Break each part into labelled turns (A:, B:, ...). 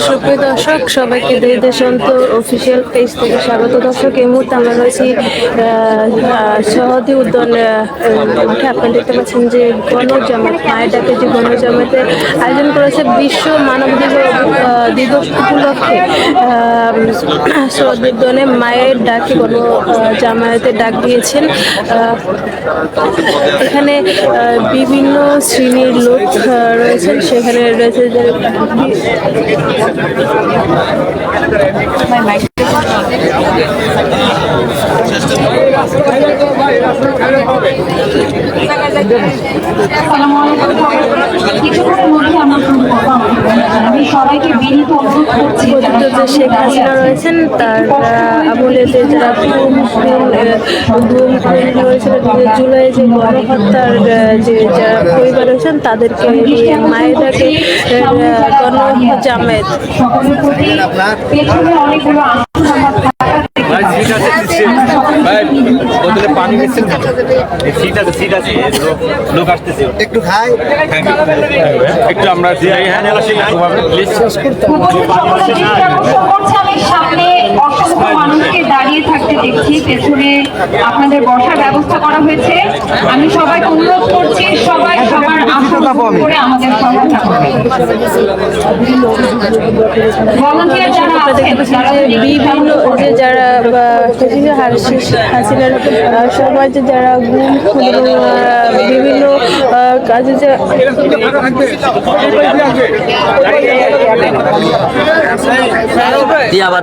A: সুপ্রিয় দর্শক সবাইকে দুই দেশান্ত অফিসিয়াল পেজ থেকে স্বাগত। দর্শক এই মুহূর্তে আমরা রয়েছি সহদি উদ্যান মাঠে আপনারা দেখতে পাচ্ছেন যে গণজামাত মায়ের ডাকে যে গণজামাতের আয়োজন করেছে বিশ্ব মানব দিবস উপলক্ষে সহদি উদ্যানে মায়ের ডাকে গণ আহ, জামায়াতের ডাক দিয়েছেন। এখানে বিভিন্ন শ্রেণির লোক রয়েছেন। সেখানে রয়েছে
B: আসসালামু আলাইকুম। কিছুক্ষণের মধ্যে আমরা শুরু করব আমাদের অনুষ্ঠান। আমি সবাইকে বিনীত অনুরোধ করছি
A: যে শেখ হাসিনা রয়েছেন তার আহ, আমলে যে যারা আহ, গুম হয়েছিল জুলাই যে গণহত্যার যে যারা পরিবার রয়েছেন তাদেরকে মায়েরাকে গণহত্যা জামায়াত
C: ভাই বোতলে পানি নিচ্ছেন সিট আছে সিট আছে লোক আসতেছে
D: একটু খাই
C: একটু আমরা যাই হ্যাঁ
B: উপস্থিত অসংখ্য মানুষকে দাঁড়িয়ে থাকতে দেখছি পেছনে আপনাদের বসার ব্যবস্থা করা হয়েছে। আমি সবাইকে অনুরোধ করছি সবাই সবার আসন করে আমাদের সহায়তা করবেন ভলান্টিয়ার যারা
A: আমরা দেখতে
B: আছেন যারা
A: বিভিন্ন যে যারা হাসিনার আহ, যে যারা গুম বিভিন্ন কাজে যে
E: আবার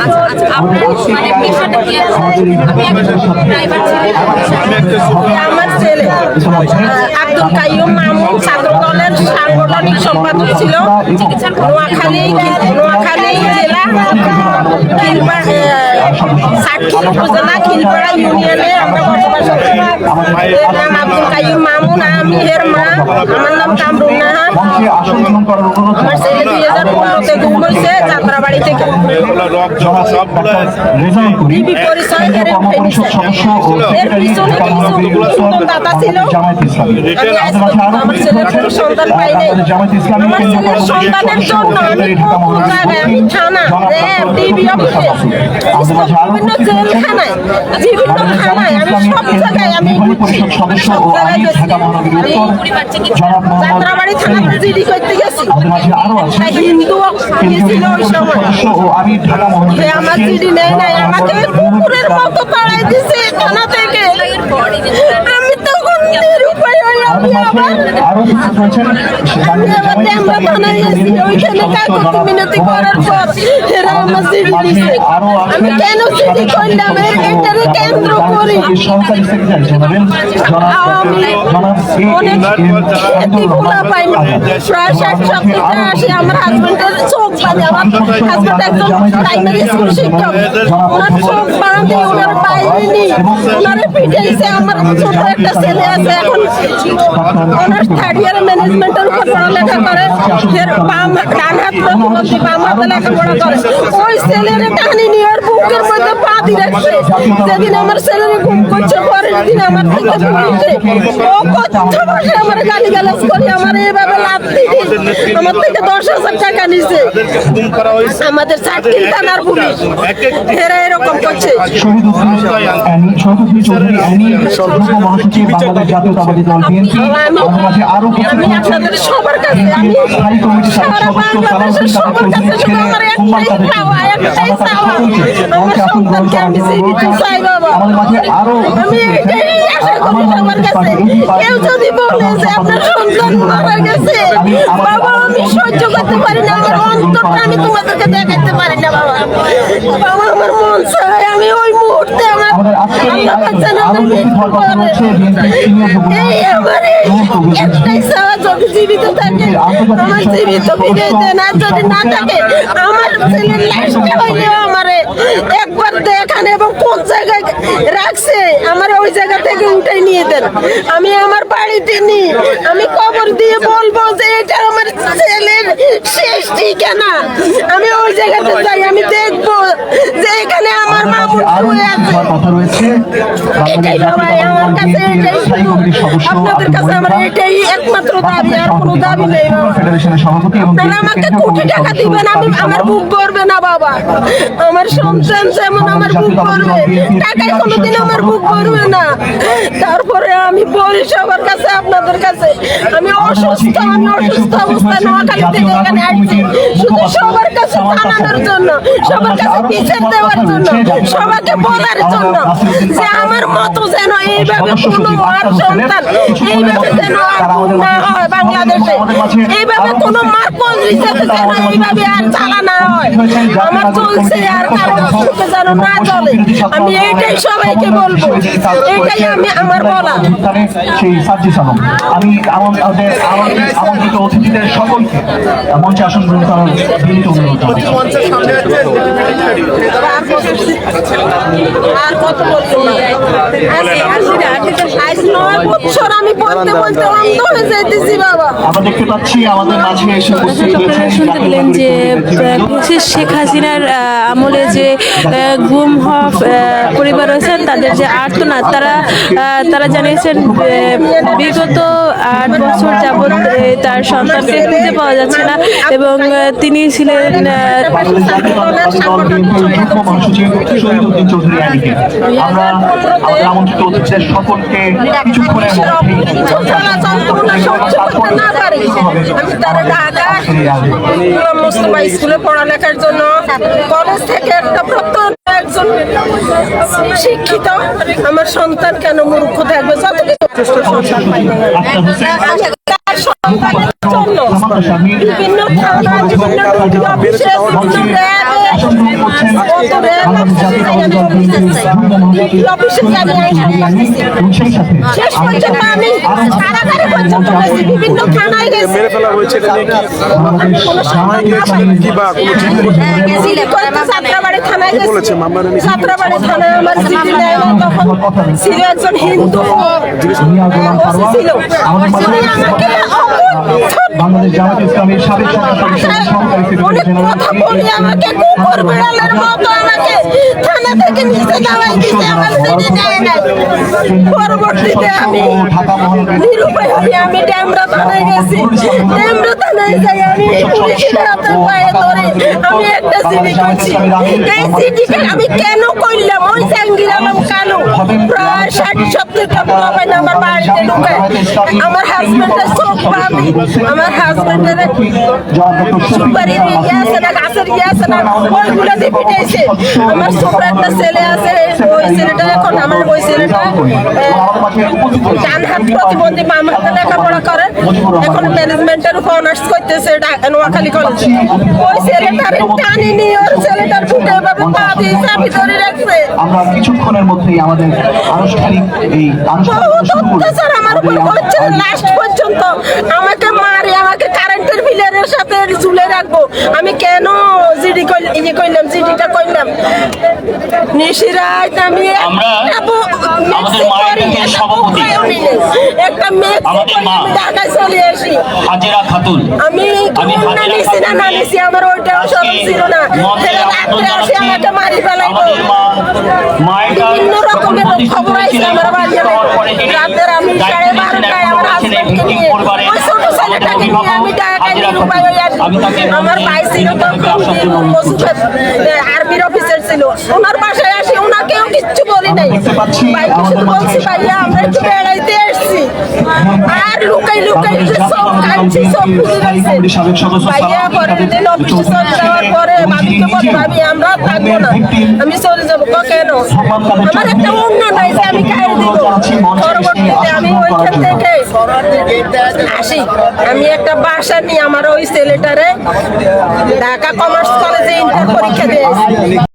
F: আচ্ছা আচ্ছা মানে আমার ছেলে আব্দুল কাইয়ুম মামুন ছাত্র দলের সাংগঠনিক সম্পাদক ছিল নোয়াখালী নোয়াখালী জেলা সাতক্ষীর উপজেলা খিলপাড়া ইউনিয়নে আমরা বসবাস করি নাম আব্দুল কাইয়ুম মামুন আমি এর মা আমার নাম কামরুন আমি থানা র্যাব ডিবি অফিসে বিভিন্ন জেলখানায় বিভিন্ন থানায় আমি সব জায়গায় আমি সদস্য ও সব জায়গায় গেছি আমি যাত্রাবাড়ি থানা জিডি করতে গেছি তাই হিন্দু গেছিল ওই সময় সে আমার চিঠি নেয় নাই। আমাকে কুকুরের মতো তাড়াই দিছে থানা থেকে। আমি নিরুপায় হয়ে আমি কেন চিঠি করলাম এটারে কেন্দ্র করি আমি অনেক এটি প্রায় ষাট সপ্তাহে আসি আমার হাজবেন্ডের চোখ বাঁধে আমার হাজবেন্ড একজন প্রাইমারি স্কুল শিক্ষক ওনার চোখ বাঁধে ওনার বাইরে ওনারে পিটাইছে আমার ছোট একটা ছেলে আছে এখন ওনার থার্ড ইয়ার ম্যানেজমেন্টের উপর পড়ালেখা করে, ফের বাম ডান হাত প্রতিবন্ধী বাম হাতে লেখাপড়া করে। ওই ছেলের নিয়ে বুকের মধ্যে পা দিয়ে রাখছে। যেদিন আমার ছেলের ঘুম করছে, পরের দিন আমার থেকে ও আমার গালি গালাজ করে, আমার এইভাবে লাভ আমার থেকে দশ হাজার টাকা নিছে আমাদের থানার পুলিশ এরা এরকম করছে।
G: মহাসচিব, বাংলাদেশ জাতীয়তাবাদী দল, বিএনপি। মাঝে
F: আরও সবার কাছে আমি
G: স্থায়ী কমিটির সদস্য সালাউদ্দিন কাদের
F: আমার
G: কুমার কাদের
F: আমার
G: আমাদের মাঝে আরও
F: আমি কাছে কেউ যদি বলে যে আপনার সন্তান বাবা আমি সহ্য করতে পারি না আমার অন্তরটা আমি তোমাদেরকে দেখাতে পারি না বাবা। বাবা আমার মন চায় আমি ওই মুহূর্তে আমার এই আমার একটাই চাওয়া যদি জীবিত থাকে আমার জীবিত ফিরে দেন। আর যদি না থাকে আমার ছেলের লাশটা হইলেও আমার কোন জায়গায় রাখছে আমার ওই জায়গা থেকে উঠে নিয়ে দেন। আমি আমার বাড়িতে নি আমি কবর দিয়ে বলব যে এটা আমার ছেলের শেষ ঠিকানা। আমি ওই জায়গাতে যাই আমি দেখব যে এখানে আমার মামুন শুয়ে আছে। এটাই বাবা আমার কাছে এটাই
G: সদস্য
F: আপনাদের কাছে আমার এটাই একমাত্র দাবি আর কোনো দাবি নেই
G: ফেডারেশনের সভাপতি এবং
F: আপনারা আমাকে কোটি টাকা দিবেন আমি আমার বুক করবে না বাবা। আমার সন্তান যেমন আমার বুক করবে টাকায় কোনোদিন আমার বুক করবে না। তারপরে আমি বলি সবার কাছে আপনাদের কাছে। আমি অসুস্থ আমি অসুস্থ অবস্থায় নোয়াখালী থেকে এখানে আসছি শুধু সবার কাছে জানানোর জন্য সবার কাছে বিচার দেওয়ার জন্য সবাইকে বলার জন্য যে আমার মতো যেন এইভাবে কোনো আর সন্তান এইভাবে যেন আর না হয় বাংলাদেশে। এইভাবে কোনো মার কোন রিসাতে যেন এইভাবে আর চালা না হয়। আমার চলছে আর কারও যেন না চলে আমি এইটাই সবাইকে বলব এইটাই আমি আমার বলা
G: সেই সাজ্জি সালাম আমি আমাদের আমাদের- আমন্ত্রিত অতিথিদের সকলকে মঞ্চে আসন গ্রহণ করার বিনীত অনুরোধ জানাচ্ছি।
D: মঞ্চের সামনে আছে
F: আর কত- আর কত বলব আজ নয় বছর আমি বলতে বলতে অন্ধ হয়ে যাইতেছি বাবা
G: আমরা দেখতে পাচ্ছি আমাদের মাঝে এসে উপস্থিত
A: দর্শক শুনতে পেলেন যে আহ, শেখ হাসিনার আমলে যে ঘুম হওয়া পরিবার রয়েছেন তাদের যে আর্তনাদ তারা তারা জানিয়েছেন বিগত আট বছর যাবৎ তার সন্তানকে খুঁজে পাওয়া যাচ্ছে না এবং তিনি ছিলেন
G: সকলকে কিছুক্ষণের
F: মুস্তফা স্কুলে পড়ালেখার জন্য কলেজ থেকে একজন শিক্ষিত আমার সন্তান কেন মূর্খ থাকবে যতটুকু সন্তান পাই না। তার সন্তানের জন্য বিভিন্ন থানা বিভিন্ন অফিসে বিভিন্ন র্যাবে কত র্যাব বিভিন্ন থানায় গেছি। থানায় থানায় আমার জিডি নেয় না তখন ছিল একজন হিন্দু ছিল
G: বাংলাদেশ জামাত ইসলামের সাবেক সদস্য
F: অনেক কথা বলি আমাকে কুকুর বিড়ালের মতো আমাকে থানা থেকে নিচে দাওয়াই দিতে আমার জিডি নেয় নাই পরবর্তীতে আমি নিরুপায় হয়ে আমি ড্যামরা থানায় গেছি। ড্যামরা থানায় যাই আমি হাতে পায়ে ধরে আমি একটা সিডি করছি। এই সিডিকে আমি কেন করলাম? ওই জাঙ্গির আমার কালো প্রায় ষাট সত্তর টাকা পাবেন আমার বাড়িতে ঢুকে। আমার হাজবেন্ডের চোখ পাবি আমার হাজবেন্ডের সুপারির ইয়ে আছে না গাছের ইয়ে আছে না ওইগুলো দিয়ে পিটাইছে। আমার ছোট একটা ছেলে আছে ওই ছেলেটা এখন আমার ওই ছেলেটা ডান হাত প্রতিবন্ধী বাম হাতে লেখাপড়া করে। এখন ম্যানেজমেন্টের উপর অনার্স করতেছে নোয়াখালী কলেজে ওই ছেলেটার টানি নিয়ে ওর ছেলেটার ফুটে এভাবে পা দিয়ে চাপি ধরে রাখছে।
G: আমরা কিছুক্ষণের মধ্যেই আমাদের আনুষ্ঠানিক এই আনুষ্ঠানিক।
F: আমার উপর হচ্ছে লাস্ট পর্যন্ত। আমাকে মারে আমাকে কারেন্টের বিলের সাথে ঝুলে রাখব। আমি কেন জিডি ইয়ে করলাম জিডিটা করলাম নিশিরাত আমি একটা ঢাকায় চলে আসি।
E: হাজেরা খাতুন।
F: না নিছি না না নিছি আমার ওইটাও সরম ছিল না। রাত্রে আসে আমাকে মারি ফেলাইবো
E: আমাদের মা মায়ের কাছে
F: বিভিন্ন রকমের খবর আইছে আমার বাড়ি
E: হওয়ার পরে তিনি
F: রাতের আমি সাড়ে
E: নিয়েছেন, রয়েছেন এই
F: মুসলিম
E: পরিবারে। আমাদের অভিভাবক
F: আমি
E: হাজিরা তাকে
F: আমার
E: মঞ্চে
F: ভাই আর
E: তিনি তাকে
F: তখন
E: আসার জন্য অনুরোধ করছি।
F: আর্মির অফিসার ছিল ওনার বাসায় আসি, ওনাকেও কিচ্ছু বলি নাই। ভাইকে শুধু বলছি, ভাইয়া, আমরা একটু বেড়াইতে আসছি আর লুকাই লুকাই সব কাঁদছি, সব খুঁজে ভাইয়া, পরের দিন অফিসে চলে যাওয়ার পরে ভাবিকে বলে ভাবি, আমরা থাকব না। আমি চলে যাব। কেন? আমার একটা অন্য নাই যে আমি খাই দিব। পরবর্তীতে আমি ওইখান থেকে আসি। আমি একটা বাসা নিয়ে আমার ওই ছেলেটারে ঢাকা কমার্স কলেজে ইন্টার পরীক্ষা দিয়েছি।